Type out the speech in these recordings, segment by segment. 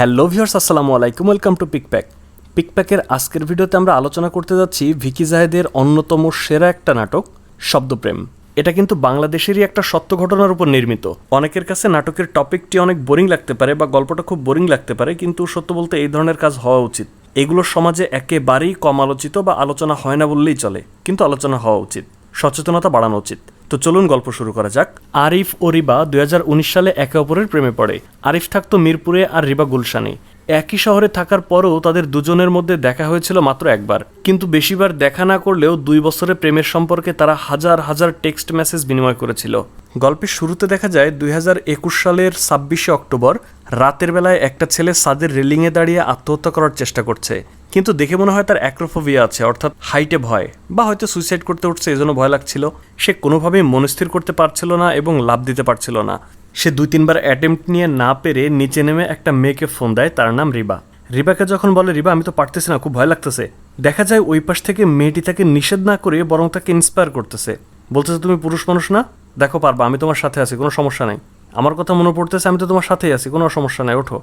Hello viewers, আসসালামু আলাইকুম, welcome to পিকপ্যাক। পিকপ্যাকের আজকের ভিডিওতে আমরা আলোচনা করতে যাচ্ছি ভিকি জাহেদের অন্যতম সেরা একটা নাটক, শব্দপ্রেম। এটা কিন্তু বাংলাদেশেরই একটা সত্য ঘটনার উপর নির্মিত। অনেকের কাছে নাটকের টপিকটি অনেক বোরিং লাগতে পারে বা গল্পটা খুব বোরিং লাগতে পারে, কিন্তু সত্য বলতে এই ধরনের কাজ হওয়া উচিত। এগুলো সমাজে একেবারেই কম আলোচিত বা আলোচনা হয় না বললেই চলে, কিন্তু আলোচনা হওয়া উচিত। সচেতনতা বাড়ানো উচিত। তো চলুন গল্প শুরু করা যাক। আরিফ ও রিবা দু হাজার উনিশ সালে একে অপরের প্রেমে পড়ে। আরিফ থাকতো মিরপুরে আর রিবা গুলশানে। একই শহরে থাকার পরও তাদের দুজনের মধ্যে দেখা হয়েছিল মাত্র একবার। কিন্তু বেশিবার দেখা না করলেও দুই বছরের প্রেমের সম্পর্কে তারা হাজার হাজার টেক্সট মেসেজ বিনিময় করেছিল। গল্পের শুরুতে দেখা যায়, দুই হাজার একুশ সালের ছাব্বিশে অক্টোবর রাতের বেলায় একটা ছেলে সাদের রেলিংয়ে দাঁড়িয়ে আত্মহত্যা করার চেষ্টা করছে। কিন্তু দেখে মনে হয় তার অ্যাক্রোফোবিয়া আছে, অর্থাৎ হাইটে ভয়, বা হয়তো সুইসাইড করতে উঠছে, এজন্য ভয় লাগছিল। সে কোনোভাবেই মনস্থির করতে পারছিল না এবং লাভ দিতে পারছিল না। সে দুই তিনবার অ্যাটেম্প্ট নিয়ে না পেরে নিচে নেমে একটা মেয়েকে ফোন দেয়, তার নাম রিবা। রিবাকে যখন বলে, রিবা, আমি তো পারতেছি না, খুব ভয় লাগতেছে। দেখা যায় ওই পাশ থেকে মেয়েটি তাকে নিষেধ না করে বরং তাকে ইন্সপায়ার করতেছে। বলতেছে, তুমি পুরুষ মানুষ না? দেখো পারবা, আমি তোমার সাথে আছি, কোনো সমস্যা নেই। আমার কথা মনে পড়তেছে, আমি তো তোমার সাথেই আছি, কোনো সমস্যা নাই, ওঠো।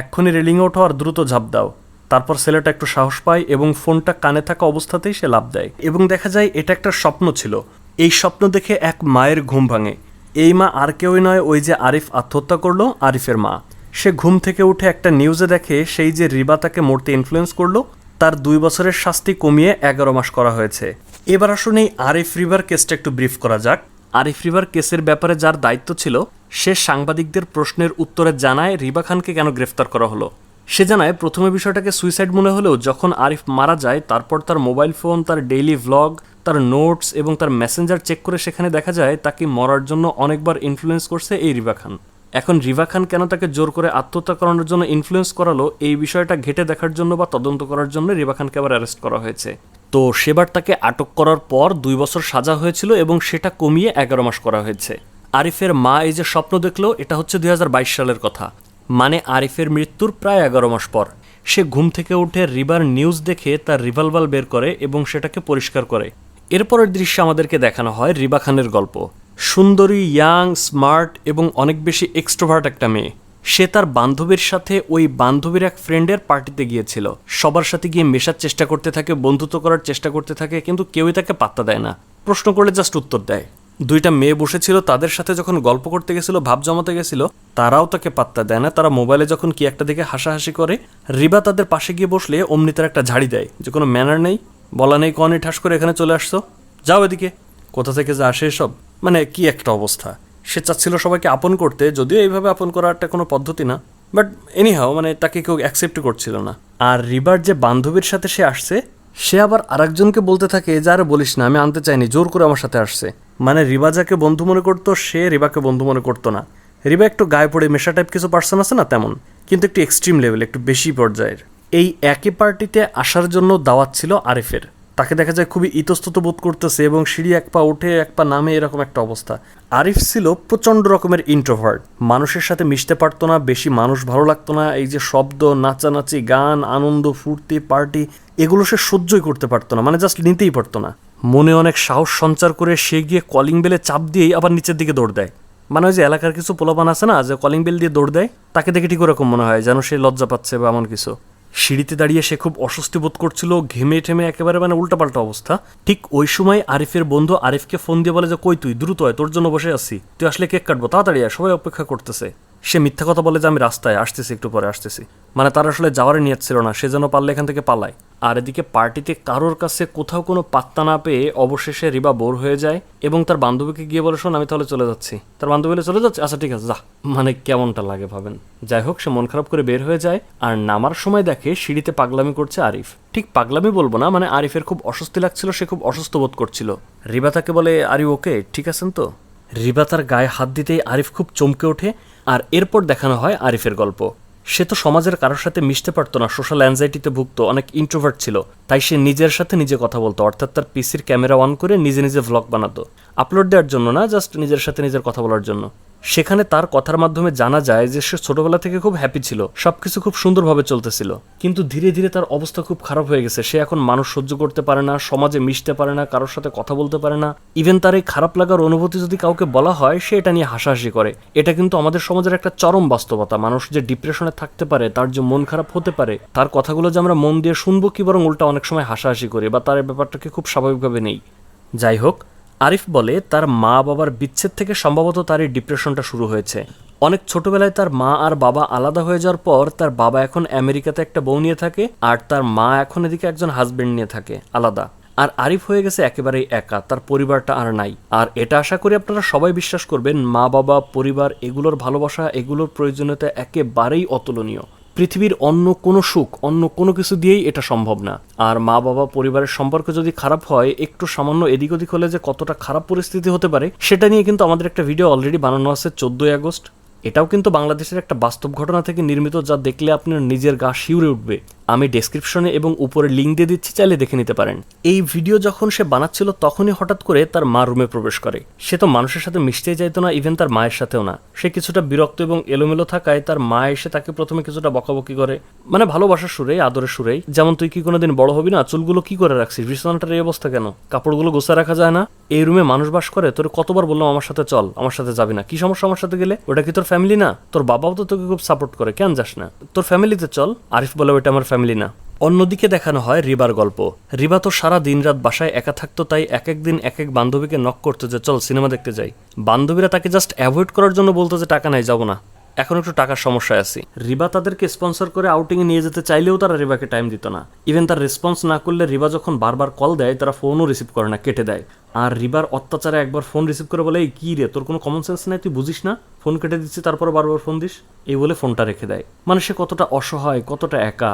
এক্ষুনি রেলিংয়ে ওঠো আর দ্রুত ঝাঁপ দাও। তারপর ছেলেটা একটু সাহস পায় এবং ফোনটা কানে থাকা অবস্থাতেই সে লাভ দেয়। এবং দেখা যায় এটা একটা স্বপ্ন ছিল। এই স্বপ্ন দেখে এক মায়ের ঘুম ভাঙে। এই মা আর কেউই নয়, ওই যে আরিফ আত্মহত্যা করল, আরিফের মা। সে ঘুম থেকে উঠে একটা নিউজে দেখে সেই যে রিবা তাকে মরতে ইনফ্লুয়েন্স করল, তার দুই বছরের শাস্তি কমিয়ে এগারো মাস করা হয়েছে। এবার আসুন এই আরিফ রিভার কেসটা একটু ব্রিফ করা যাক। আরিফ রিভার কেসের ব্যাপারে যার দায়িত্ব ছিল, সে সাংবাদিকদের প্রশ্নের উত্তরে জানায় রিবা খানকে কেন গ্রেফতার করা হলো। সে জানায়, প্রথমে বিষয়টাকে সুইসাইড মনে হলেও যখন আরিফ মারা যায়, তারপর তার মোবাইল ফোন তার ডেইলি ভ্লগ তার নোটস এবং তার মেসেঞ্জার চেক করে সেখানে দেখা যায়, তাকে মরার জন্য অনেকবার ইনফ্লুয়েন্স করছে এই রিবা খান। এখন রিভা খান কেন তাকে জোর করে আত্মহত্যা করানোর জন্য ইনফ্লুয়েন্স করালো, এই বিষয়টা ঘেটে দেখার জন্য বা তদন্ত করার জন্য রিভা খানকে আবার অ্যারেস্ট করা হয়েছে। তো সেবার তাকে আটক করার পর দুই বছর সাজা হয়েছিল এবং সেটা কমিয়ে এগারো মাস করা হয়েছে। আরিফের মা এই যে স্বপ্ন দেখল, এটা হচ্ছে দুই হাজার বাইশ সালের কথা। মানে আরিফের মৃত্যুর প্রায় এগারো মাস পর। সে ঘুম থেকে উঠে রিবার নিউজ দেখে তার রিভলভার বের করে এবং সেটাকে পরিষ্কার করে। এরপরের দৃশ্য আমাদেরকে দেখানো হয় রিবা খানের গল্প। সুন্দরী, ইয়াং, স্মার্ট এবং অনেক বেশি এক্সট্রোভার্ট একটা মেয়ে। সে তার বান্ধবীর সাথে ওই বান্ধবীর এক ফ্রেন্ডের পার্টিতে গিয়েছিল। সবার সাথে গিয়ে মেশার চেষ্টা করতে থাকে, বন্ধুত্ব করার চেষ্টা করতে থাকে, কিন্তু কেউই তাকে পাত্তা দেয় না। প্রশ্ন করলে জাস্ট উত্তর দেয়। দুইটা মেয়ে বসেছিল, তাদের সাথে যখন গল্প করতে গেছিল, ভাব জমাতে গেছিল, তারাও তাকে পাত্তা দেয় না। তারা মোবাইলে যখন কি একটা দিকে হাসাহাসি করে, রিবা তাদের পাশে গিয়ে বসলে অমনি তার একটা ঝাড়ি দেয় যে, কোনো ম্যানার নেই, বলা নেই কনে ঠাস করে এখানে চলে আসছো। যাও এদিকে। কোথা থেকে যে আসে এসব? মানে কি একটা অবস্থা। সে চাচ্ছিল সবাইকে আপন করতে, যদিও এইভাবে আপন করার একটা কোনো পদ্ধতি না। বাট এনি এনিহাও মানে তাকে কেউ অ্যাকসেপ্ট করছিল না। আর রিবার যে বান্ধবীর সাথে সে আসছে, সে আবার আরেকজনকে বলতে থাকে যে, আর বলিস না, আমি আনতে চাইনি, জোর করে আমার সাথে আসছে। মানে রিবা যাকে বন্ধু মনে করতো, সে রিবাকে বন্ধু মনে করতো না। রিবা একটু গায়ে পড়ে মেশা টাইপ কিছু পার্সন আছে না তেমন, কিন্তু একটু এক্সট্রিম লেভেল একটু বেশি পর্যায়ের। এই একই পার্টিতে আসার জন্য দাওয়াত ছিল আরিফের। তাকে দেখা যায় খুবই ইতস্তত বোধ করতেছে এবং সিঁড়ি এক পা উঠে এক পা নামে এরকম একটা অবস্থা। আরিফ ছিল প্রচণ্ড রকমের ইন্ট্রোভার্ট মানুষের সাথে মিশতে পারতো না, বেশি মানুষ ভালো লাগতো না, এই যে শব্দ, নাচানাচি, গান, আনন্দ, ফুর্তি পার্টি এগুলো সে সহ্যই করতে পারতো না মানে জাস্ট নিতেই পারতো না। মনে অনেক সাহস সঞ্চার করে সে গিয়ে কলিং বেলে চাপ দিয়েই আবার নিচের দিকে দৌড় দেয়। মানে ওই যে এলাকার কিছু পোলাপান আছে না, যে কলিং বেল দিয়ে দৌড় দেয়, তাকে দেখে ঠিক ওরকম মনে হয় যেন সে লজ্জা পাচ্ছে বা এমন কিছু। সিঁড়িতে দাঁড়িয়ে সে খুব অস্বস্তি বোধ করছিল, ঘেমে ঠেমে একেবারে মানে উল্টাপাল্টা অবস্থা। ঠিক ওই সময় আরিফের বন্ধু আরিফকে ফোন দিয়ে বলে যে, কই তুই? দ্রুত হয় তোর জন্য বসে আছি। তুই আসলে কেক কাটবো? তাড়াতাড়ি সবাই অপেক্ষা করতেছে। সে মিথ্যা কথা বলে যে আমি রাস্তায় আসতেছি, একটু পরে আসতেছি। মানে তার আসলে যাওয়ার নিয়ত ছিল না, সে যেন পারলে এখান থেকে পালায়। আর এদিকে পার্টিতে কারোর কাছে কোথাও কোনো পাত্তা না পেয়ে অবশেষে রিবা বোর হয়ে যায় এবং তার বান্ধবীকে গিয়ে বলে, শোন, আমি তাহলে চলে যাচ্ছি। তার বান্ধবী চলে যাচ্ছে? আচ্ছা ঠিক আছে, যা। মানে কেমনটা লাগে ভাবেন? যাই হোক, সে মন খারাপ করে বের হয়ে যায় আর নামার সময় দেখে সিঁড়িতে পাগলামি করছে আরিফ। ঠিক পাগলামি বলব না মানে আরিফের খুব অস্বস্তি লাগছিল, সে খুব অসুস্থ বোধ করছিল। রিবা তাকে বলে, আরি, ওকে, ঠিক আছেন তো? রিবা তার গায়ে হাত দিতেই আরিফ খুব চমকে ওঠে আর এরপর দেখানো হয় আরিফের গল্প। সে তো সমাজের কারোর সাথে মিশতে পারতো না সোশ্যাল অ্যাংজাইটিতে ভুগত, অনেক ইন্ট্রোভার্ট ছিল। তাই সে নিজের সাথে নিজে কথা বলতো, অর্থাৎ তার পিসির ক্যামেরা অন করে নিজে নিজে ভ্লগ বানাতো। আপলোড দেওয়ার জন্য না জাস্ট নিজের সাথে নিজের কথা বলার জন্য। সেখানে তার কথার মাধ্যমে জানা যায় যে সে ছোটবেলা থেকে খুব হ্যাপি ছিল, সবকিছু খুব সুন্দরভাবে চলতেছিল। কিন্তু ধীরে ধীরে তার অবস্থা খুব খারাপ হয়ে গেছে। সে এখন মানুষ সহ্য করতে পারে না, সমাজে মিশতে পারে না, কারোর সাথে কথা বলতে পারে না। ইভেন তার এই খারাপ লাগার অনুভূতি যদি কাউকে বলা হয়, সে এটা নিয়ে হাসাহাসি করে। এটা কিন্তু আমাদের সমাজের একটা চরম বাস্তবতা। মানুষ যে ডিপ্রেশনে থাকতে পারে, তার যে মন খারাপ হতে পারে, তার কথাগুলো যে আমরা মন দিয়ে শুনব কি বরং উল্টা অনেক সময় হাসাহাসি করি বা তার ব্যাপারটাকে খুব স্বাভাবিকভাবে নেই। যাই হোক আরিফ বলে তার মা বাবার বিচ্ছেদ থেকে সম্ভবত তার এই ডিপ্রেশনটা শুরু হয়েছে। অনেক ছোটবেলায় তার মা আর বাবা আলাদা হয়ে যাওয়ার পর তার বাবা এখন আমেরিকাতে একটা বউ নিয়ে থাকে আর তার মা এখন এদিকে একজন হাজবেন্ড নিয়ে থাকে, আলাদা। আর আরিফ হয়ে গেছে একেবারেই একা, তার পরিবারটা আর নাই। আর এটা আশা করি আপনারা সবাই বিশ্বাস করবেন, মা বাবা, পরিবার, এগুলোর ভালোবাসা, এগুলোর প্রয়োজনীয়তা একেবারেই অতুলনীয়। পৃথিবীর অন্য কোনো সুখ, অন্য কোনো কিছু দিয়েই এটা সম্ভব না। আর মা বাবা পরিবারের সম্পর্ক যদি খারাপ হয়, একটু সামান্য এদিক ওদিক হলে যে কতটা খারাপ পরিস্থিতি হতে পারে, সেটা নিয়ে কিন্তু আমাদের একটা ভিডিও অলরেডি বানানো আছে চোদ্দোই আগস্ট। এটাও কিন্তু বাংলাদেশের একটা বাস্তব ঘটনা থেকে নির্মিত যা দেখলে আপনার নিজের গা শিউরে উঠবে। আমি ডেসক্রিপশনে এবং উপরে লিঙ্ক দিয়ে দিচ্ছি, চাইলে দেখে নিতে পারেন। এই ভিডিও যখন সে বানাচ্ছিল, তখনই হঠাৎ করে তার মা রুমে প্রবেশ করে। সে তো মানুষের সাথে মিশতেই চাইতো না ইভেন তার মায়ের সাথেও না। সে কিছুটা বিরক্ত এবং এলোমেলো থাকায় তার মা এসে তাকে প্রথমে কিছুটা বকাবকি করে। মানে ভালোবাসার সুরে আদরের সুরেই, যেমন তুই কি কোনোদিন বড় হবি না, চুলগুলো কি করে রাখছিস, বিছানাটার এই অবস্থা কেন? কাপড়গুলো গোছা রাখা যায় না? এই রুমে মানুষ বাস করে? তোর কতবার বললাম আমার সাথে চল, আমার সাথে যাবি না, কি সমস্যা আমার সাথে গেলে? ওটা কি তোর ফ্যামিলি না, তোর বাবাও তো তোকে খুব সাপোর্ট করে, কেন যাস না? তোর ফ্যামিলিতে চল, আরিফ বলে ওইটা আমার ফ্যামিলি না। অন্যদিকে দেখানো হয় রিবার গল্প। রিবা তো সারা দিন রাত বাসায় একা থাকতো, তাই এক এক দিন এক এক বান্ধবীকে নক করতো যে, চল সিনেমা দেখতে যাই। বান্ধবীরা তাকে জাস্ট অ্যাভয়েড করার জন্য বলতো যে, টাকা নাই, যাব না। এখন একটু টাকার সমস্যায় আছি। রিবা তাদেরকে স্পন্সর করে আউটিংয়ে নিয়ে যেতে চাইলেও তারা রিবাকে টাইম দিত না। ইভেন তার রেসপন্স না করলে রিবা যখন বারবার কল দেয়, তারা ফোনও রিসিভ করে না, কেটে দেয়। আর রিবার অত্যাচারে একবার ফোন রিসিভ করে বলে, এই কী রে, তোর কোনো কমন সেন্স নাই, তুই বুঝিস না? ফোন কেটে দিচ্ছি তারপরে বারবার ফোন দিস? এই বলে ফোনটা রেখে দেয়। মানে সে কতটা অসহায়, কতটা একা।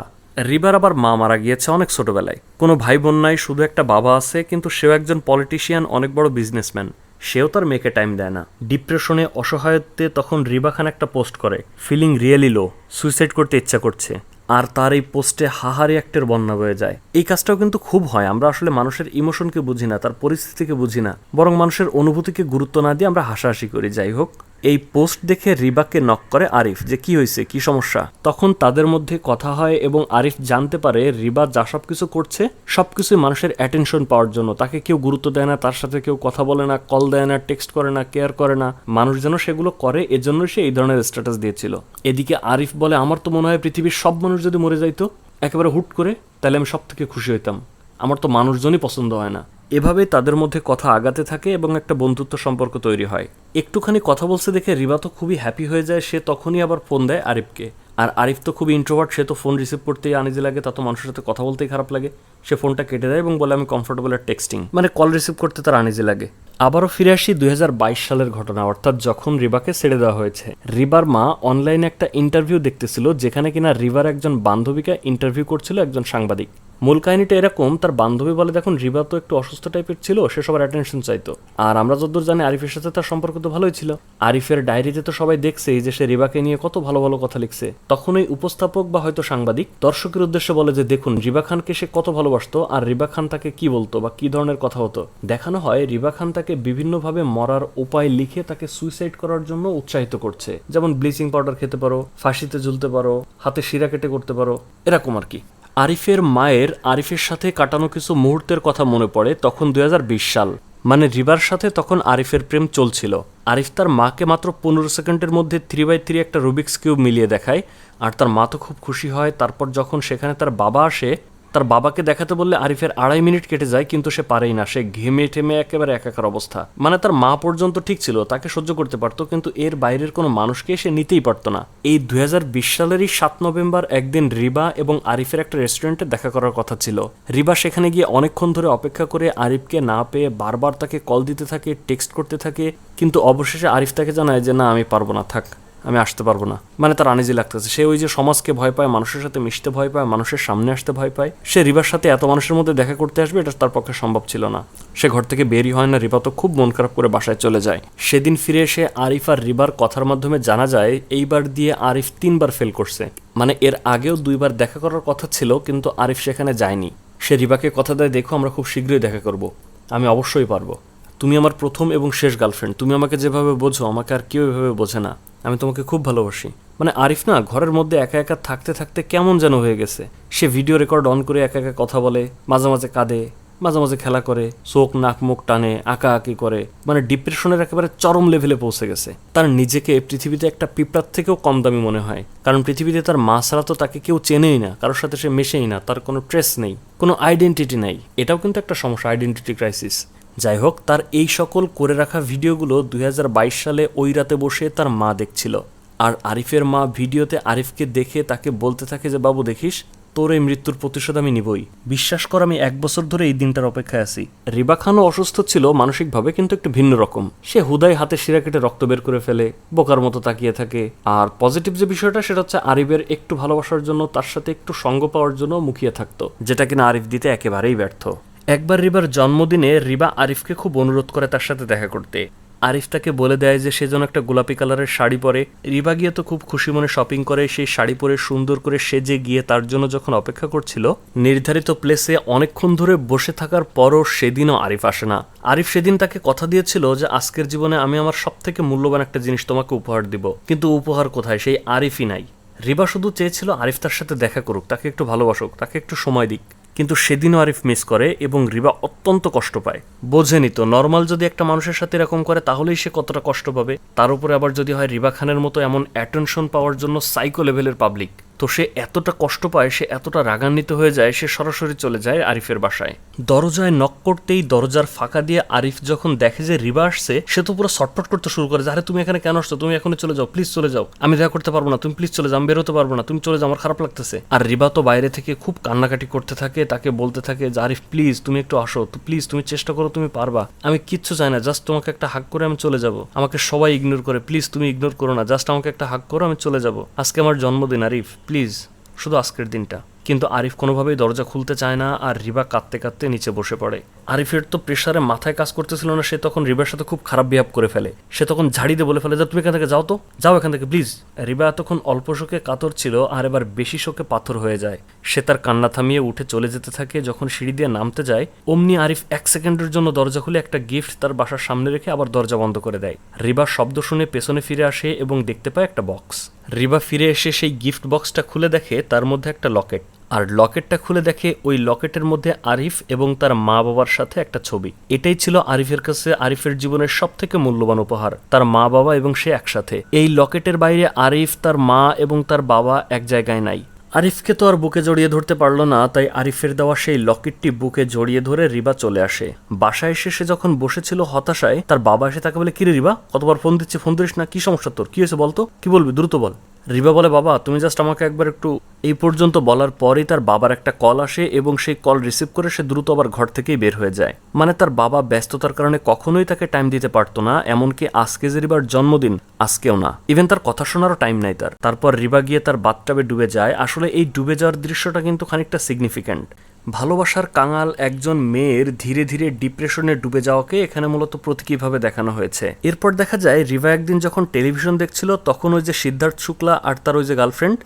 রিবার আবার মা মারা গিয়েছে অনেক ছোটবেলায়। কোনো ভাই বোন নাই, শুধু একটা বাবা আছে, কিন্তু সেও একজন পলিটিশিয়ান অনেক বড় বিজনেসম্যান সেও তার মেয়েকে টাইম দেয় না। ডিপ্রেশনে অসহায়ত্বে তখন রিবা খান একটা পোস্ট করে ফিলিং রিয়েলি লো সুইসাইড করতে ইচ্ছা করছে। আর তার এই পোস্টে হাহারি একটের বন্যা বয়ে যায়। এই কাজটাও কিন্তু খুব হয়, আমরা আসলে মানুষের ইমোশনকে বুঝি না, তার পরিস্থিতিকে বুঝি না, বরং মানুষের অনুভূতিকে গুরুত্ব না দিয়ে আমরা হাসাহাসি করি। যাই হোক এই পোস্ট দেখে রিবাকে নক করে আরিফ যে কি হয়েছে, কি সমস্যা? তখন তাদের মধ্যে কথা হয় এবং আরিফ জানতে পারে রিবা যা সব কিছু করছে, সবকিছুই মানুষের অ্যাটেনশন পাওয়ার জন্য। তাকে কেউ গুরুত্ব দেয় না, তার সাথে কেউ কথা বলে না কল দেয় না টেক্সট করে না কেয়ার করে না। মানুষ যেন সেগুলো করে এজন্য সে এই ধরনের স্ট্যাটাস দিয়েছিল। এদিকে আরিফ বলে, আমার তো মনে হয় পৃথিবীর সব মানুষ যদি মরে যাইতো, একেবারে হুট করে, তাহলে আমি সব থেকে খুশি হইতাম। আমার তো মানুষজনই পছন্দ হয় না। এভাবে তাদের মধ্যে কথা আগাতে থাকে এবং একটা বন্ধুত্ব সম্পর্ক তৈরি হয়। একটুখানি কথা বলছে দেখে রিবা তো খুবই হ্যাপি হয়ে যায়, সে তখনই আবার ফোন দেয় আরিফকে। আর আরিফ তো খুবই ইন্ট্রোভার্ট সে তো ফোন রিসিভ করতেই আনিজি লাগে তা তো মানুষের সাথে কথা বলতেই খারাপ লাগে। সে ফোনটা কেটে দেয় এবং বলে, আমি কমফোর্টেবল আর টেক্সটিং মানে কল রিসিভ করতে তার আনিজি লাগে। আবারও ফিরে আসি দুই হাজার বাইশ সালের ঘটনা, অর্থাৎ যখন রিবাকে ছেড়ে দেওয়া হয়েছে। রিবার মা অনলাইনে একটা ইন্টারভিউ দেখতেছিল, যেখানে কিনা রিবার একজন বান্ধবীকে ইন্টারভিউ করছিল, একজন সাংবাদিক। মূল কাহিনীটা এরকম, তার বান্ধবী বলে দেখুন, রিবা তো একটু অসুস্থ টাইপের ছিল, সে সবার অ্যাটেনশন চাইতো। আর আমরা যতদূর জানি, আরিফের সাথে তার সম্পর্ক তো ভালোই ছিল। আরিফের ডায়েরিতে তো সবাই দেখছে যে সে রিবাকে নিয়ে কত ভালো ভালো কথা লিখছে। তখন ওই উপস্থাপক বা হয়তো সাংবাদিক দর্শকের উদ্দেশ্যে বলে যে, দেখুন, রিবা খানকে সে কত ভালোবাসতো, আর রিবা খান তাকে কি বলতো বা কি ধরনের কথা হতো? দেখানো হয়, রিবা খান তাকে বিভিন্নভাবে মরার উপায় লিখে তাকে সুইসাইড করার জন্য উৎসাহিত করছে। যেমন ব্লিচিং পাউডার খেতে পারো, ফাঁসিতে ঝুলতে পারো, হাতে শিরা কেটে করতে পারো, এরকম আর কি। আরিফের মায়ের আরিফের সাথে কাটানো কিছু মুহূর্তের কথা মনে পড়ে তখন দুই হাজার বিশ সাল। মানে রিবার সাথে তখন আরিফের প্রেম চলছিল। আরিফ তার মাকে মাত্র পনেরো সেকেন্ডের মধ্যে থ্রি বাই থ্রি একটা রুবিক্স কিউব মিলিয়ে দেখায়, আর তার মা তো খুব খুশি হয়। তারপর যখন সেখানে তার বাবা আসে তার বাবাকে দেখাতে বললে আরিফের আড়াই মিনিট কেটে যায়, কিন্তু সে পারেই না। সে ঘেমে ঠেমে একেবারে একাকার অবস্থা। মানে তার মা পর্যন্ত ঠিক ছিল, তাকে সহ্য করতে পারতো, কিন্তু এর বাইরের কোনো মানুষকে সে নিতেই পারতো না। এই দুই হাজার বিশ সালেরই সাত নভেম্বর একদিন রিবা এবং আরিফের একটা রেস্টুরেন্টে দেখা করার কথা ছিল। রিবা সেখানে গিয়ে অনেকক্ষণ ধরে অপেক্ষা করে আরিফকে না পেয়ে বারবার তাকে কল দিতে থাকে, টেক্সট করতে থাকে, কিন্তু অবশেষে আরিফ তাকে জানায় যে, না, আমি পারব না, থাক। আমি আসতে পারব না। মানে তার আনিজি লাগতেছে। সে ওই যে সমাজকে ভয় পায়, মানুষের সাথে মিশতে ভয় পায়, মানুষের সামনে আসতে ভয় পায়। সে রিবার সাথে এত মানুষের মধ্যে দেখা করতে আসবে, এটা তার পক্ষে সম্ভব ছিল না। সে ঘর থেকে বেরি হয় না রিবা তো খুব মন খারাপ করে বাসায় চলে যায়। সেদিন ফিরে এসে আরিফ আর রিবার কথার মাধ্যমে জানা যায়, এইবার দিয়ে আরিফ তিনবার ফেল করছে। মানে এর আগেও দুইবার দেখা করার কথা ছিল, কিন্তু আরিফ সেখানে যায়নি। সে রিবাকে কথা দেয়, দেখো, আমরা খুব শীঘ্রই দেখা করব। আমি অবশ্যই পারব। তুমি আমার প্রথম এবং শেষ গার্লফ্রেন্ড তুমি আমাকে যেভাবে বোঝো, আমাকে আর কেউ এভাবে বোঝে না। আমি তোমাকে খুব ভালোবাসি। মানে আরিফ না, ঘরের মধ্যে একা একা থাকতে থাকতে কেমন যেন হয়ে গেছে। সে ভিডিও রেকর্ড অন করে একা একা কথা বলে, মাঝে মাঝে কাঁদে, মাঝে মাঝে খেলা করে, চোখ, নাক, মুখ টানে, আঁকা আঁকি করে। মানে ডিপ্রেশনের একেবারে চরম লেভেলে পৌঁছে গেছে। তার নিজেকে পৃথিবীতে একটা পিঁপড়ার থেকেও কম দামি মনে হয়। কারণ পৃথিবীতে তার মা ছাড়া তো তাকে কেউ চেনেই না, কারোর সাথে সে মেশেই না, তার কোনো ট্রেস নেই, কোনো আইডেন্টিটি নাই। এটাও কিন্তু একটা সমস্যা আইডেন্টিটি ক্রাইসিস যাই হোক, তার এই সকল করে রাখা ভিডিওগুলো দুই হাজার বাইশ সালে ওই রাতে বসে তার মা দেখছিল। আর আরিফের মা ভিডিওতে আরিফকে দেখে তাকে বলতে থাকে যে, বাবু দেখিস, তোর এই মৃত্যুর প্রতিশোধ আমি নিবই। বিশ্বাস কর, আমি এক বছর ধরে এই দিনটার অপেক্ষায় আছি। রিবা খানও অসুস্থ ছিল মানসিকভাবে, কিন্তু একটু ভিন্ন রকম। সে হুদাই হাতে শিরা কেটে রক্ত বের করে ফেলে, বোকার মতো তাকিয়ে থাকে। আর পজিটিভ যে বিষয়টা, সেটা হচ্ছে আরিফের একটু ভালোবাসার জন্য, তার সাথে একটু সঙ্গ পাওয়ার জন্য মুখিয়ে থাকতো, যেটা কিনা আরিফ দিতে একেবারেই ব্যর্থ। একবার রিবার জন্মদিনে রিবা আরিফকে খুব অনুরোধ করে তার সাথে দেখা করতে। আরিফ তাকে বলে দেয় যে সে যেন একটা গোলাপি কালারের শাড়ি পরে। রিবা গিয়ে তো খুব খুশি মনে শপিং করে, সেই শাড়ি পরে সুন্দর করে সেজে গিয়ে তার জন্য যখন অপেক্ষা করছিল, নির্ধারিত প্লেসে অনেকক্ষণ ধরে বসে থাকার পরও সেদিনও আরিফ আসে না। আরিফ সেদিন তাকে কথা দিয়েছিল যে, আজকের জীবনে আমি আমার সব থেকে মূল্যবান একটা জিনিস তোমাকে উপহার দিব। কিন্তু উপহার কোথায়? সেই আরিফই নাই। রিবা শুধু চেয়েছিল আরিফ তার সাথে দেখা করুক, তাকে একটু ভালোবাসুক, তাকে একটু সময় দিক। কিন্তু সেদিনও আরিফ মিস করে এবং রিবা অত্যন্ত কষ্ট পায়। বোঝেনি তো নর্মাল যদি একটা মানুষের সাথে এরকম করে, তাহলেই সে কতটা কষ্ট পাবে। তার উপরে আবার যদি হয় রিবা খানের মতো এমন অ্যাটেনশন পাওয়ার জন্য সাইকো লেভেলের পাবলিক তো সে এতটা কষ্ট পায়, সে এতটা রাগান্বিত হয়ে যায়, সে সরাসরি চলে যায় আরিফের বাসায়। দরজায় নক করতেই দরজার ফাঁকা দিয়ে আরিফ যখন দেখে যে রিবা আসছে, সে তো পুরো ছটফট করতে শুরু করে যে, আরে, তুমি এখানে কেন আসছো? তুমি এখনই চলে যাও প্লিজ চলে যাও। আমি দেখা করতে পারব না, তুমি প্লিজ চলে যাও, আমি বেরোতে পারব না, তুমি চলে যাও, আমার খারাপ লাগতেছে। আর রিবা তো বাইরে থেকে খুব কান্নাকাটি করতে থাকে, তাকে বলতে থাকে যে, আরিফ প্লিজ তুমি একটু আসো, তো প্লিজ তুমি চেষ্টা করো, তুমি পারবা। আমি কিচ্ছু চাই না জাস্ট তোমাকে একটা হাক করে আমি চলে যাব। আমাকে সবাই ইগনোর করে প্লিজ তুমি ইগনোর করো না জাস্ট আমাকে একটা হাক করো, আমি চলে যাব। আজকে আমার জন্মদিন, আরিফ। প্লিজ, শুধু আজকের দিনটা। কিন্তু আরিফ কোনোভাবেই দরজা খুলতে চায় না আর রিবা কাঁদতে কাঁদতে নিচে বসে পড়ে। আরিফের তো প্রেশারে মাথায় কাজ করতেছিল না, সে তখন রিবার সাথে খুব খারাপ বিহেভ করে ফেলে। সে তখন ঝাড়ি দিয়ে বলে ফেলে যে তুমি এখান থেকে যাও তো, যাও এখান থেকে, প্লিজ। রিবা এতক্ষণ অল্প শোকে কাতর ছিল আর এবার বেশি শোকে পাথর হয়ে যায়। সে তার কান্না থামিয়ে উঠে চলে যেতে থাকে, যখন সিঁড়ি দিয়ে নামতে যায়, অমনি আরিফ এক সেকেন্ডের জন্য দরজা খুলে একটা গিফট তার বাসার সামনে রেখে আবার দরজা বন্ধ করে দেয়। রিবা শব্দ শুনে পেছনে ফিরে আসে এবং দেখতে পায় একটা বক্স। রিবা ফিরে এসে সেই গিফট বক্সটা খুলে দেখে তার মধ্যে একটা লকেট। আর লকেটটা খুলে দেখে ওই লকেটের মধ্যে আরিফ এবং তার মা বাবার সাথে একটা ছবি। এটাই ছিল আরিফের কাছে আরিফের জীবনের সব থেকে মূল্যবান উপহার, তার মা বাবা এবং সে একসাথে। এই লকেটের বাইরে আরিফ, তার মা এবং তার বাবা এক জায়গায় নাই। আরিফকে তো আর বুকে জড়িয়ে ধরতে পারল না, তাই আরিফের দেওয়া সেই লকেটটি বুকে জড়িয়ে ধরে রিবা চলে আসে। বাসায় এসে সে যখন বসেছিল হতাশায়, তার বাবা এসে তাকে বলে, কিরে রিবা, কতবার ফোন দিচ্ছে, ফোন দিস না, কি সমস্যা তোর? কি হয়েছে বলতো? কি বলবি, দ্রুত বল। রিবা বলে, বাবা, তুমি জাস্ট আমাকে একবার একটু এই পর্যন্ত বলার পরেই তার বাবার একটা কল আসে এবং সেই কল রিসিভ করে সে দ্রুত আবার ঘর থেকেই বের হয়ে যায়। মানে তার বাবা ব্যস্ততার কারণে কখনোই তাকে টাইম দিতে পারতো না, এমনকি আজকে যে রিবার জন্মদিন, আজকেও না। ইভেন তার কথা শোনারও টাইম নাই তার। তারপর রিবা গিয়ে তার বাথটাবে ডুবে যায়। আসলে এই ডুবে যাওয়ার দৃশ্যটা কিন্তু খানিকটা সিগনিফিক্যান্ট ভালোবাসার কাঙাল একজন মেয়ের ধীরে ধীরে ডিপ্রেশনে ডুবে যাওয়াকে এখানে মূলত প্রতীকীভাবে দেখানো হয়েছে। এরপর দেখা যায়, রিভা একদিন যখন টেলিভিশন দেখছিল, তখন ওই যে সিদ্ধার্থ শুক্লা আর তার ওই যে গার্লফ্রেন্ড,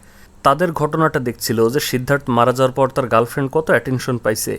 তাদের ঘটনাটা দেখছিল যে সিদ্ধার্থ মারা যাওয়ার পর তার গার্লফ্রেন্ড কত অ্যাটেনশন পাইছে।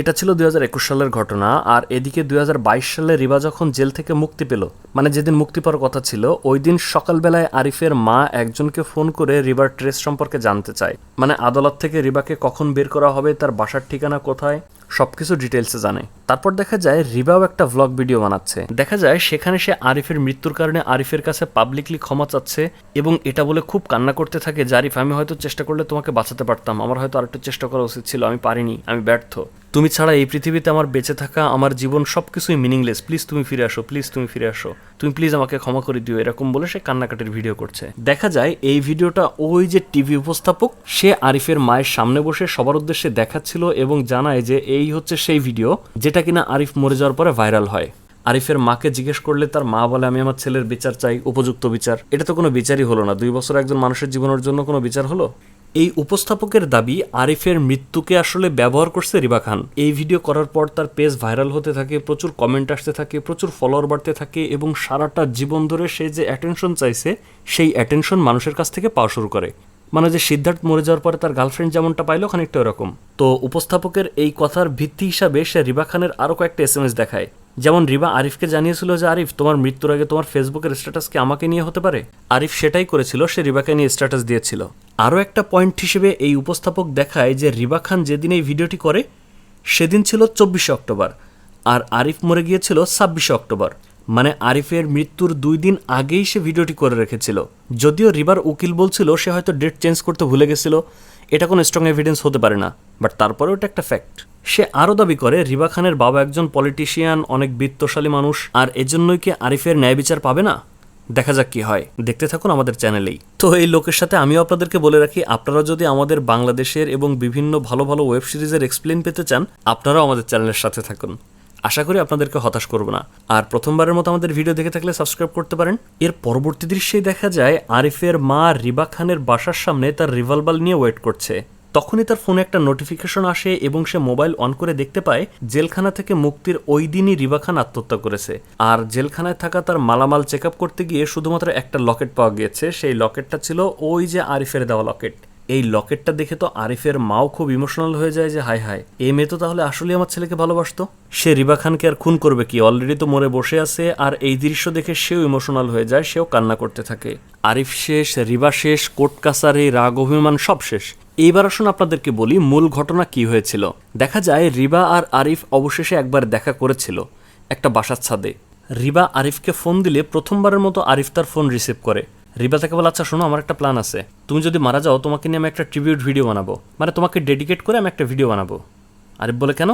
এটা ছিল দুই হাজার একুশ সালের ঘটনা, আর এদিকে দুই হাজার বাইশ সালে রিবা যখন জেল থেকে মুক্তি পেল মানে যেদিন মুক্তি পাওয়ার কথা ছিল ওই দিন সকালবেলায় আরিফের মা একজনকে ফোন করে রিবার ট্রেস সম্পর্কে জানতে চায়। মানে আদালত থেকে রিবাকে কখন বের করা হবে, তার বাসার ঠিকানা কোথায়, সবকিছু ডিটেলসে জানে। তারপর দেখা যায় রিবাও একটা ভ্লগ ভিডিও বানাচ্ছে। দেখা যায় সেখানে সে আরিফের মৃত্যুর কারণে আরিফের কাছে পাবলিকলি ক্ষমা চাচ্ছে, এবং এটা বলে খুব কান্না করতে থাকে যে, আরিফ, আমি হয়তো চেষ্টা করলে তোমাকে বাঁচাতে পারতাম। আমার হয়তো আরেকটু চেষ্টা করা উচিত ছিল, আমি পারিনি, আমি ব্যর্থ। তুমি ছাড়া এই পৃথিবীতে আমার বেঁচে থাকা, আমার জীবন সব কিছুই মিনিংলেস প্লিজ তুমি ফিরে আসো প্লিজ তুমি ফিরে আসো। তুমি প্লিজ আমাকে ক্ষমা করে দিও, এরকম বলে সে কান্নাকাটির ভিডিও করছে। দেখা যায়, এই ভিডিওটা ওই যে টিভি উপস্থাপক, সে আরিফের মায়ের সামনে বসে সবার উদ্দেশ্যে দেখাচ্ছিল এবং জানায় যে এই হচ্ছে সেই ভিডিও যেটা কিনা আরিফ মরে যাওয়ার পরে ভাইরাল হয়। আরিফের মাকে জিজ্ঞেস করলে তার মা বলে, আমি আমার ছেলের বিচার চাই, উপযুক্ত বিচার। এটা তো কোনো বিচারই হলো না। দুই বছর একজন মানুষের জীবনের জন্য কোনো বিচার হলো? এই উপস্থাপকের দাবি, আরিফের মৃত্যুকে আসলে ব্যবহার করছে রিবা খান। এই ভিডিও করার পর তার পেজ ভাইরাল হতে থাকে, প্রচুর কমেন্ট আসতে থাকে, প্রচুর ফলোয়ার বাড়তে থাকে এবং সারাটা জীবন ধরে সে যে অ্যাটেনশন চাইছে, সেই অ্যাটেনশন মানুষের কাছ থেকে পাওয়া শুরু করে। মানে যে সিদ্ধার্থ মরে যাওয়ার পরে তার গার্লফ্রেন্ড যেমনটা পাইলো, খানিকটা ওরকম। তো উপস্থাপকের এই কথার ভিত্তি হিসাবে সে রিবা খানের আরও কয়েকটা এস দেখায়। যেমন রিবা আরিফকে জানিয়েছিল যে, আরিফ, তোমার মৃত্যুর আগে তোমার ফেসবুকের স্ট্যাটাস কি আমাকে নিয়ে হতে পারে? আরিফ সেটাই করেছিল, সে রিবাকে নিয়ে স্ট্যাটাস দিয়েছিল। আরও একটা পয়েন্ট হিসেবে এই উপস্থাপক দেখায় যে, রিবা খান যেদিন এই ভিডিওটি করে, সেদিন ছিল চব্বিশে অক্টোবর। আর আরিফ মরে গিয়েছিল ছাব্বিশে অক্টোবর। মানে আরিফের মৃত্যুর দুই দিন আগেই সে ভিডিওটি করে রেখেছিল। যদিও রিবার উকিল বলছিল, সে হয়তো ডেট চেঞ্জ করতে ভুলে গেছিল। এটা কোনো স্ট্রং এভিডেন্স হতে পারে না বাট তারপরেও এটা একটা ফ্যাক্ট সে আরও দাবি করে, রিবা খানের বাবা একজন পলিটিশিয়ান অনেক বিত্তশালী মানুষ, আর এজন্যই কি আরিফের ন্যায় বিচার পাবে না? দেখা যাক কি হয়। দেখতে থাকুন আমাদের চ্যানেলেই তো এই লোকের সাথে আমিও আপনাদেরকে বলে রাখি, আপনারা যদি আমাদের বাংলাদেশের এবং বিভিন্ন ভালো ভালো ওয়েব সিরিজের এক্সপ্লেন পেতে চান, আপনারাও আমাদের চ্যানেলের সাথে থাকুন। আশা করি আপনাদেরকে হতাশ করব না। আর প্রথমবারের মতো আমাদের ভিডিও দেখে থাকলে সাবস্ক্রাইব করতে পারেন। এর পরবর্তী দৃশ্যেই দেখা যায় আরিফের মা রিবা খানের বাসার সামনে তার রিভলভার নিয়ে ওয়েট করছে। তখনই তার ফোনে একটা নোটিফিকেশন আসে এবং সে মোবাইল অন করে দেখতে পায়, জেলখানা থেকে মুক্তির ওই দিনই রিবা খান আত্মহত্যা করেছে। আর জেলখানায় থাকা তার মালামাল চেক করতে গিয়ে শুধুমাত্র একটা লকেট পাওয়া গিয়েছে, সেই লকেটটা ছিল ওই যে আরিফের দেওয়া লকেট। এই লকেটটা দেখে তো আরিফের মাও খুব ইমোশনাল হয়ে যায় যে, হায় হায়, এই মেয়ে তো তাহলে আসলে আমার ছেলেকে ভালোবাসতো? সে রিবা খানকে আর খুন করবে কি? অলরেডি তো মরে বসে আছে আর এই দৃশ্য দেখে সেও ইমোশনাল হয়ে যায়, সেও কান্না করতে থাকে। আরিফ শেষ, রিবা শেষ, কোর্ট কাসারি রাগ, অভিমান সব শেষ। এইবার আসুন আপনাদেরকে বলি মূল ঘটনা কি হয়েছিল। দেখা যায় রিবা আর আরিফ অবশেষে একবার দেখা করেছিল একটা বাসার ছাদে। রিবা আরিফকে ফোন দিলে প্রথমবারের মতো আরিফ তার ফোন রিসিভ করে। রিবা তাকে বলে আচ্ছা শোনো, আমার একটা প্ল্যান আছে। তুমি যদি মারা যাও, তোমাকে নিয়ে আমি একটা ট্রিবিউট ভিডিও বানাবো। মানে তোমাকে ডেডিকেট করে আমি একটা ভিডিও বানাবো। আরিফ বলে, কেন?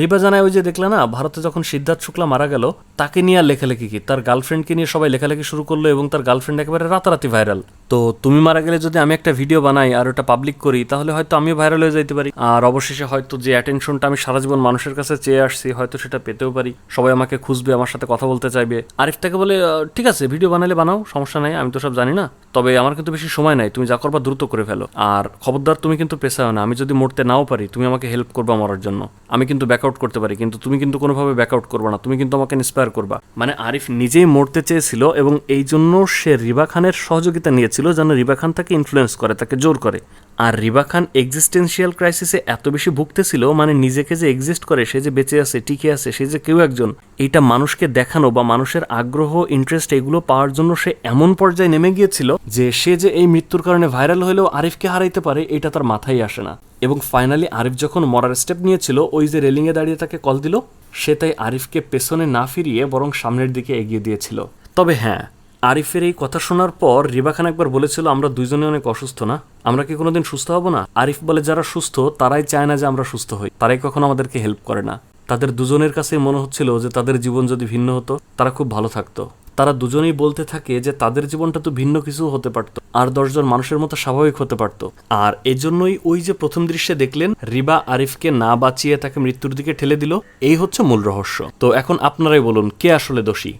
রিবা জানায় ওই যে দেখলে না, ভারতে যখন সিদ্ধার্থ শুক্লা মারা গেল, তাকে নিয়ে আর লেখালেখি কি? তার গার্লফ্রেন্ডকে নিয়ে সবাই লেখালেখি শুরু করল এবং তার গার্লফ্রেন্ড একেবারে রাতারাতি ভাইরাল তো তুমি মারা গেলে যদি আমি একটা ভিডিও বানাই আর ওটা পাবলিক করি, তাহলে হয়তো আমিও ভাইরাল হয়ে যেতে পারি। আর অবশেষে হয়তো যে অ্যাটেনশনটা আমি সারা জীবন মানুষের কাছে চেয়ে আসছি, হয়তো সেটা পেতেও পারি। সবাই আমাকে খুঁজবে, আমার সাথে কথা বলতে চাইবে। আরিফ তাকে বলে ঠিক আছে ভিডিও বানালে বানাও, সমস্যা নাই, আমি তো সব জানি না। তবে আমার কিন্তু বেশি সময় নাই, তুমি যা করবা দ্রুত করে ফেলো। আর খবরদার তুমি কিন্তু পেশাও না, আমি যদি মরতে নাও পারি, তুমি আমাকে হেল্প করবা মরার জন্য। আমি কিন্তু ব্যাক আউট করতে পারি, কিন্তু তুমি কিন্তু কোনোভাবে ব্যাক আউট করবা না, তুমি কিন্তু আমাকে ইন্সপায়ার করবা। মানে আরিফ নিজেই মরতে চেয়েছিল এবং এই জন্য সে রিবা খানের সহযোগিতা নিয়েছিল, যেন রিবা খান তাকে ইনফ্লুয়েন্স করে, তাকে জোর করে। আর রিবা খান এক্সিস্টেন্সিয়াল ক্রাইসিসে এত বেশি ভুগতেছিল মানে নিজেকে যে এক্সিস্ট করে, সে যে বেঁচে আছে, টিকে আছে, সে যে কেউ একজন এইটা মানুষকে দেখানো বা মানুষের আগ্রহ ইন্টারেস্ট এগুলো পাওয়ার জন্য সে এমন পর্যায়ে নেমে গিয়েছিল যে সে যে এই মৃত্যুর কারণে ভাইরাল হলেও আরিফকে হারাইতে পারে, এটা তার মাথায় আসে না। এবং ফাইনালি আরিফ যখন মরার স্টেপ নিয়েছিল, ওই যে রেলিংয়ে দাঁড়িয়ে তাকে কল দিল, সে তাই আরিফকে পেছনে না ফিরিয়ে বরং সামনের দিকে এগিয়ে দিয়েছিল। তবে হ্যাঁ আরিফের এই কথা শোনার পর রিবা খান একবার বলেছিল, আমরা দুইজনে অনেক অসুস্থ না, আমরা কি কোনোদিন সুস্থ হব না? আরিফ বলে, যারা সুস্থ, তারাই চায় না যে আমরা সুস্থ হই, তারাই কখনো আমাদেরকে হেল্প করে না। তাদের দুজনের কাছেই মনে হচ্ছিল যে তাদের জীবন যদি ভিন্ন হতো, তারা খুব ভালো থাকতো। তারা দুজনেই বলতে থাকে যে তাদের জীবনটা তো ভিন্ন কিছু হতে পারতো, আর দশজন মানুষের মতো স্বাভাবিক হতে পারতো। আর এজন্যই ওই যে প্রথম দৃশ্যে দেখলেন, রিবা আরিফকে না বাঁচিয়ে তাকে মৃত্যুর দিকে ঠেলে দিল, এই হচ্ছে মূল রহস্য। তো এখন আপনারাই বলুন, কে আসলে দোষী?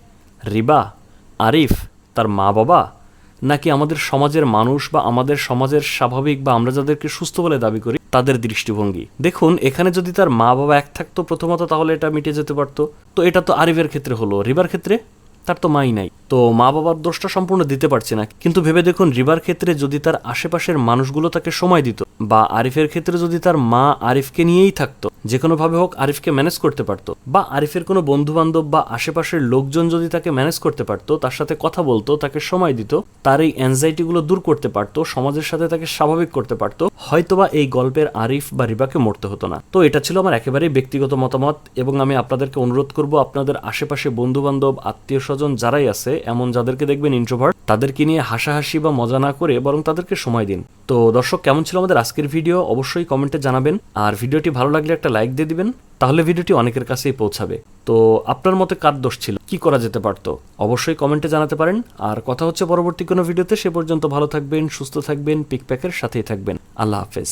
রিবা? আরিফ? তার মা বাবা নাকি আমাদের সমাজের মানুষ বা আমাদের সমাজের স্বাভাবিক বা আমরা যাদেরকে সুস্থ বলে দাবি করি, তাদের দৃষ্টিভঙ্গি? দেখুন, এখানে যদি তার মা বাবা এক থাকতো প্রথমত, তাহলে এটা মিটে যেতে পারতো। তো এটা তো আরিবের ক্ষেত্রে হলো। রিবার ক্ষেত্রে? তার তো মাই নাই। তো মা বাবার দোষটা সম্পূর্ণ দিতে পারছে না। কিন্তু ভেবে দেখুন, রিবার ক্ষেত্রে যদি তার আশেপাশের মানুষগুলো তাকে সময় দিত, বা আরিফের ক্ষেত্রে যদি তার মা আরিফকে নিয়েই থাকতো, যে কোনোভাবে হোক আরিফকে ম্যানেজ করতে পারতো, বা আরিফের কোনো বন্ধু বান্ধব বা আশেপাশের লোকজন যদি তাকে ম্যানেজ করতে পারতো, তার সাথে কথা বলতো, তাকে সময় দিত, তার এই অ্যাংজাইটিগুলো দূর করতে পারতো, সমাজের সাথে তাকে স্বাভাবিক করতে পারতো, হয়তোবা এই গল্পের আরিফ বা রিবাকে মরতে হতো না। তো এটা ছিল আমার একেবারেই ব্যক্তিগত মতামত, এবং আমি আপনাদেরকে অনুরোধ করব আপনাদের আশেপাশে বন্ধু বান্ধব আত্মীয় স্বজন যারাই আছে, এমন যাদেরকে দেখবেন ইন্ট্রোভার্ট তাদেরকে নিয়ে হাসাহাসি বা মজা না করে বরং তাদেরকে সময় দিন। তো দর্শক, কেমন ছিল আমাদের আজকের ভিডিও? অবশ্যই কমেন্টে জানাবেন। আর ভিডিওটি ভালো লাগলে একটা লাইক দিয়ে দিবেন, তাহলে ভিডিওটি অনেকের কাছেই পৌঁছাবে। তো আপনার মতে কার দোষ ছিল? কি করা যেতে পারতো? অবশ্যই কমেন্টে জানাতে পারেন। আর কথা হচ্ছে পরবর্তী কোনো ভিডিওতে, সে পর্যন্ত ভালো থাকবেন, সুস্থ থাকবেন পিকপ্যাকের সাথেই থাকবেন। আল্লাহ হাফেজ।